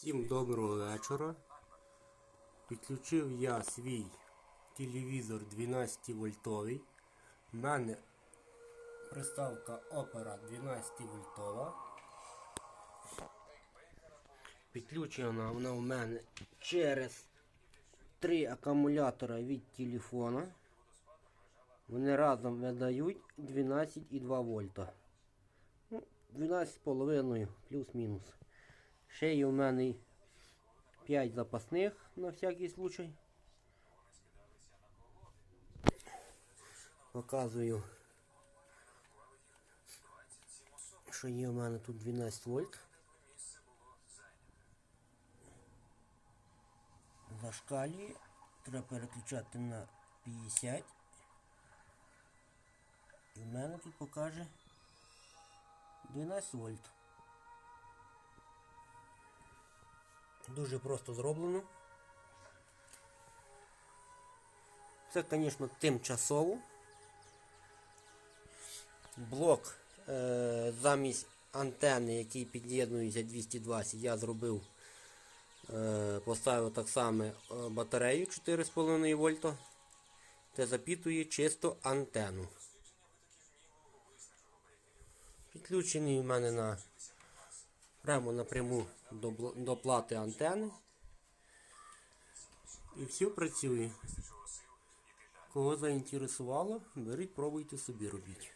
Всім доброго вечора. Підключив я свій телевізор 12 вольтовий. У мене приставка Opera 12 вольтова. Підключена вона у мене через три акумулятора від телефона. Вони разом видають 12,2 вольта. Ну, 12,5 плюс-мінус. Ще у мене 5 запасних на всякий случай. Показую, що є у мене тут 12 вольт. Зашкалює. Треба переключати на 50. І в мене тут покаже 12 вольт. Дуже просто зроблено. Це, звісно, тимчасово. Блок е, замість антени, який під'єднується 220, я зробив, е, поставив так само е, батарею 4,5 вольта. Це запітує чисто антенну. Підключений в мене на прямо напряму до, до плати антени. І все працює. Кого заінтересувало, беріть, пробуйте собі робіть.